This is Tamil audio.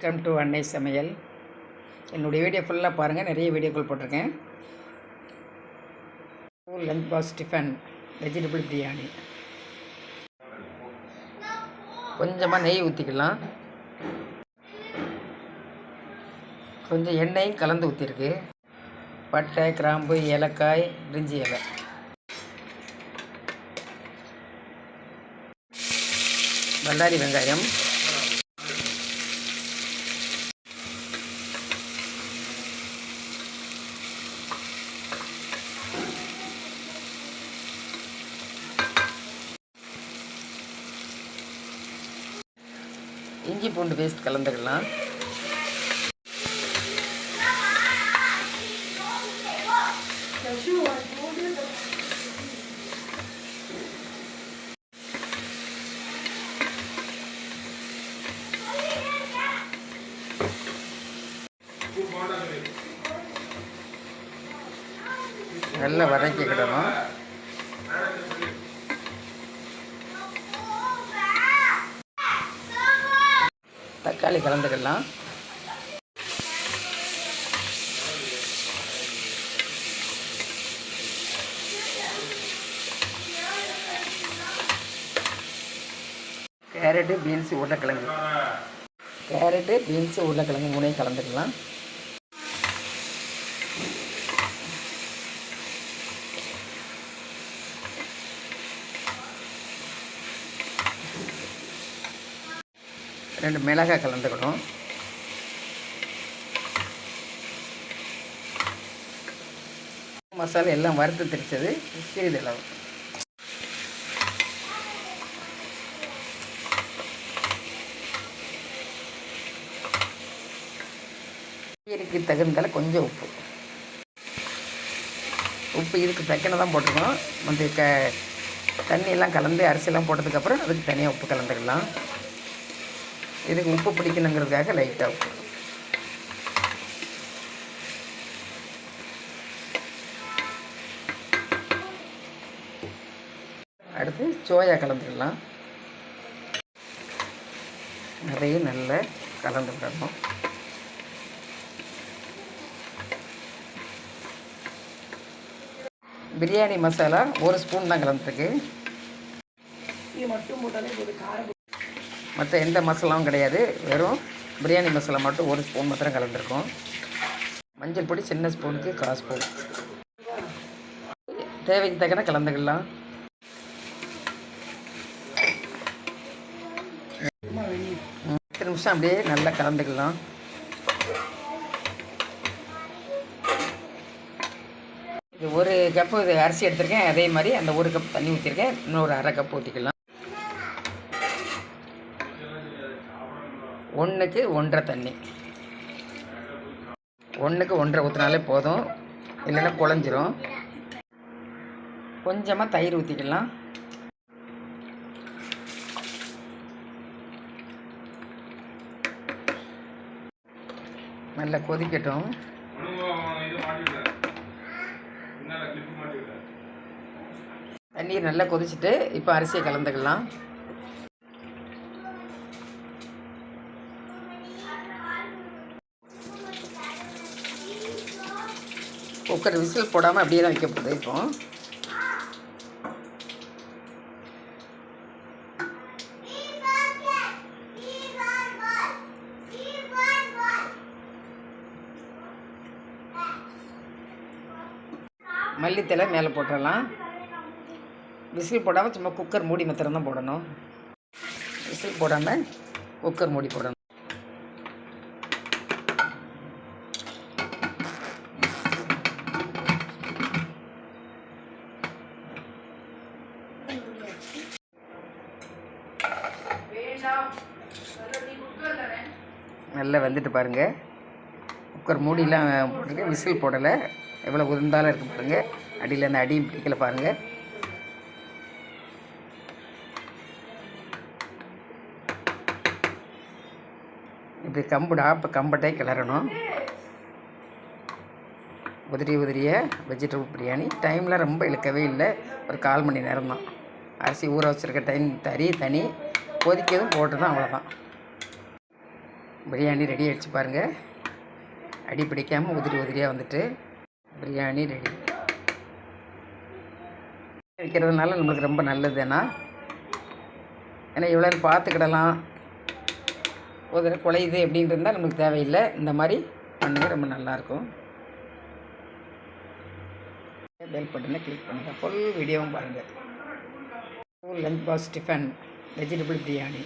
வெல்கம் டு அன்னை சமையல். என்னுடைய வீடியோ ஃபுல்லாக பாருங்கள் நிறைய வீடியோக்கள் போட்டிருக்கேன். Lunch box tiffin vegetable biryani கொஞ்சமாக நெய் ஊற்றிக்கலாம் கொஞ்சம் எண்ணெயும் கலந்து ஊற்றிருக்கு பட்டை கிராம்பு ஏலக்காய் பிரிஞ்சி இலை. வல்லாரி வெங்காயம். இஞ்சி பூண்டு பேஸ்ட் கலந்துக்கலாம். நல்லா வதக்கிக்கிடணும். தக்காளி கலந்துக்கலாம். கேரட்டு பீன்ஸு உருளைக்கிழங்கு. கேரட்டு பீன்ஸு உருளைக்கிழங்கு மூணையும் கலந்துக்கலாம். ரெண்டு மிளகாய் கலந்துக்கணும். மசாலா எல்லாம் வறுத்து திரிச்சது சிறிதளவு கீரைக்கு தகுந்தால கொஞ்சம் உப்பு. உப்பு இதுக்கு தக்கன தான் போட்டுக்கணும். வந்து க தண்ணியெல்லாம் கலந்து அரிசியெல்லாம் போட்டதுக்கப்புறம் அதுக்கு தனியாக உப்பு கலந்துக்கலாம். இதுக்கு உப்பு பிடிக்கணுங்கிறதுக்காக லைட்டாக உப்பு. அடுத்து சோயா கலந்துக்கலாம். நிறைய நல்லா கலந்து விடணும். பிரியாணி மசாலா ஒரு ஸ்பூன் தான் கலந்துருக்கு. இது மட்டும் போட்டாலே ஒரு காரம் மற்ற எந்த மசாலாவும் கிடையாது. வெறும் பிரியாணி மசாலா மட்டும் ஒரு ஸ்பூன் மாத்திரம் கலந்துருக்கோம். மஞ்சள் பொடி சின்ன ஸ்பூனுக்கு கால் ஸ்பூன் தேவைக்கு தக்கன கலந்துக்கலாம். பத்து நிமிஷம் அப்படியே நல்லா கலந்துக்கலாம். இது ஒரு கப்பு இது அரிசி எடுத்திருக்கேன். அதே மாதிரி அந்த ஒரு கப் தண்ணி ஊற்றிருக்கேன் இன்னொரு அரை கப் ஊற்றிக்கலாம் ஒன்றுக்கு ஒன்றரை தண்ணி. ஒன்றுக்கு ஒன்றரை ஊற்றினாலே போதும். இல்லைன்னா குழஞ்சிரும். கொஞ்சமாக தயிர் ஊற்றிக்கலாம் நல்லா கொதிக்கட்டும். தண்ணீர் நல்லா கொதிச்சுட்டு இப்போ அரிசியை கலந்துக்கலாம். குக்கர் விசில் போடாமல் அப்படியே தான் வைக்க போகுது இப்போ. மல்லித்தலை மேலே போட்டுடலாம் விசில் போடாமல் சும்மா குக்கர் மூடி மாத்திரம் தான் போடணும். விசில் போடாமல் குக்கர் மூடி போடணும். நல்லா வந்துட்டு பாருங்கள் குக்கர் மூடிலாம் போட்டுருக்கு. விசில் போடலை. எவ்வளோ உருந்தாலும் இருக்கு பாருங்கள் அடியில் அந்த அடியும் பிடிக்கல பாருங்கள் இப்படி கம்புடா இப்போ கம்பட்டே கிளறணும். உதிரி உதிரிய வெஜிடபிள் பிரியாணி. டைம்லாம் ரொம்ப இழுக்கவே இல்லை. ஒரு கால் மணி நேரம் தான் அரிசி ஊற வச்சுருக்க டைம் தறி தனி. கொதிக்கதும் போட்டதும் அவ்வளோதான் பிரியாணி ரெடி ஆகிடுச்சு பாருங்கள் அடி பிடிக்காமல் உதிரி உதிரியாக வந்துட்டு பிரியாணி ரெடி வைக்கிறதுனால நம்மளுக்கு ரொம்ப நல்லது ஏன்னா ஏன்னா இவ்வளோ பார்த்துக்கிடலாம். ஒரு தடவை குலையுது அப்படின்ட்டு இருந்தால் நம்மளுக்கு தேவையில்லை. இந்த மாதிரி பண்ணுங்கள் ரொம்ப நல்லாயிருக்கும். பெல் பட்டனை கிளிக் பண்ணுங்கள் ஃபுல் வீடியோவும் பாருங்கள் lunch box tiffin vegetable biryani